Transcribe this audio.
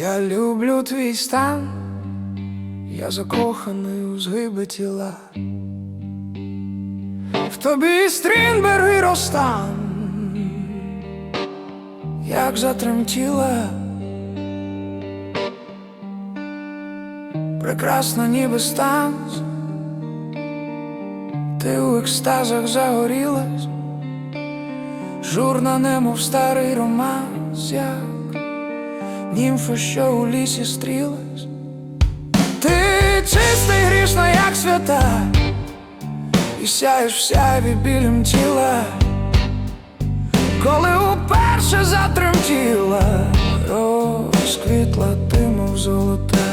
Я люблю твій стан, я закоханий у згиби тіла. В тобі Стрінберг і Ростан, як затремтіла, прекрасна ніби станц, ти у екстазах загорілась, журна немов старий романс, як німфа, що у лісі стрілась. Ти чистий грішна, як свята, і сяєш в сяйві тіла, коли уперше затремтіла, розквітла ти, мов золоте